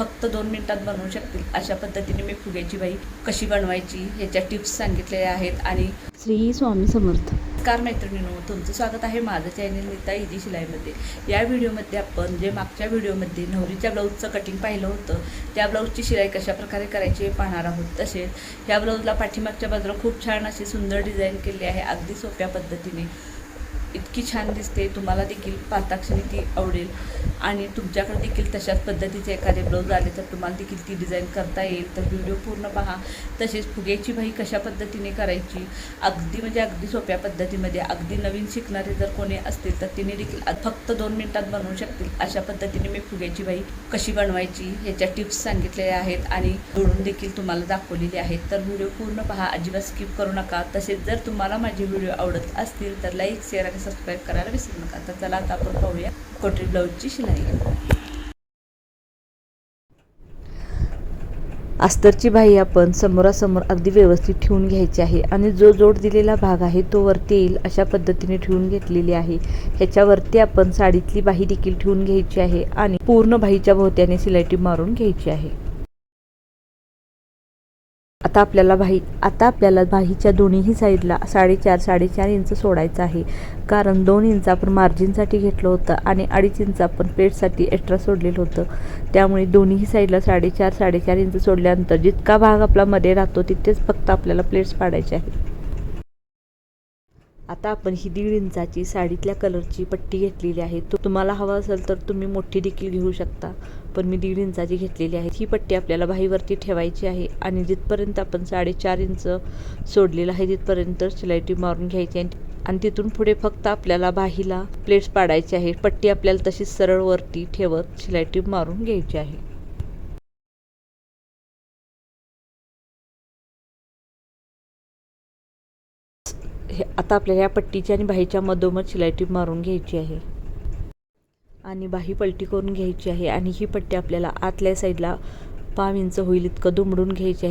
फक्त दोन मिनिटात बनवू शकतील. अशा पद्धतीने मी फुग्याची बाई कशी बनवायची ह्याच्या टिप्स सांगितलेल्या आहेत आणि श्री स्वामी समर्थ. नमस्कार मैत्रिणींनो तुमचं स्वागत आहे माझं चॅनल नीता इजी शिलाईमध्ये. या व्हिडिओमध्ये आपण जे मागच्या व्हिडिओमध्ये नवरीच्या ब्लाऊजचं कटिंग पाहिलं होतं त्या ब्लाऊजची शिलाई कशा प्रकारे करायची हे पाहणार आहोत. तसेच ह्या ब्लाऊजला पाठीमागच्या बाजूला खूप छान अशी सुंदर डिझाईन केली आहे अगदी सोप्या पद्धतीने. इतकी छान दिसते तुम्हाला देखील पाहताक्षणी ती आवडेल. आणि तुमच्याकडे देखील तशाच पद्धतीचे एखादे ब्लाऊज आले तर तुम्हाला देखील ती डिझाईन करता येईल. तर व्हिडिओ पूर्ण पहा. तसेच फुग्याची बाई कशा पद्धतीने करायची? अगदी म्हणजे अगदी सोप्या पद्धतीमध्ये. अगदी नवीन शिकणारे जर कोणी असतील तर तिने देखील फक्त दोन मिनिटात बनवू शकतील. अशा पद्धतीने मी फुग्याची बाई कशी बनवायची ह्याच्या टिप्स सांगितलेल्या आहेत आणि जोडून देखील तुम्हाला दाखवलेली आहेत. तर व्हिडिओ पूर्ण पहा. अजिबात स्किप करू नका. तसेच जर तुम्हाला माझे व्हिडिओ आवडत असतील तर लाईक शेअर आणि सबस्क्राईब करायला विसरू नका. तर चला आता आपण पाहूया कोटरी ब्लाऊजची शिलाई. अस्तरची बाही आपण समोरासमोर अगदी व्यवस्थित ठेवून घ्यायची आहे आणि जो जोड दिलेला भाग आहे तो वरती येईल अशा पद्धतीने ठेवून घेतलेली आहे. ह्याच्यावरती आपण साडीतली बाही देखील ठेवून घ्यायची आहे आणि पूर्ण बाहीच्या भोवत्याने सिलायटी मारून घ्यायची आहे. आता आपल्याला भाई आता आपल्याला भाईच्या दोन्हीही साईडला साडेचार साडेचार इंच सोडायचं आहे. कारण दोन इंच आपण मार्जिनसाठी घेतलं होतं आणि अडीच इंच आपण प्लेटसाठी एक्स्ट्रा सोडलेलं होतं. त्यामुळे दोन्हीही साईडला साडेचार साडेचार इंच सोडल्यानंतर जितका भाग आपला मध्ये राहतो तिथेच फक्त आपल्याला प्लेट्स पाडायचे आहेत. आता आपण ही दीड इंचाची साडीतल्या कलरची पट्टी घेतलेली आहे. तो तुम्हाला हवा असेल तर तुम्ही मोठी देखील घेऊ शकता पण मी दीड इंचाची घेतलेली आहे. ही पट्टी आपल्याला बाहीवरती ठेवायची आहे आणि जिथपर्यंत आपण साडेचार इंच सोडलेलं आहे तिथपर्यंत शिलाईटी मारून घ्यायची आहे. आणि तिथून पुढे फक्त आपल्याला बाहीला प्लेट्स पाडायचे आहे. पट्टी आपल्याला तशीच सरळ वरती ठेवत शिलाईटी मारून घ्यायची आहे. हे आता आपल्याला या पट्टीच्या आणि बाहीच्या मधोमध शिलाईटी मारून घ्यायची आहे. आणि बाही पलटी करून घ्यायची आहे. आणि ही पट्टी आपल्याला आतल्या साईडला पाव इंच होईल इतकं दुमडून घ्यायची आहे.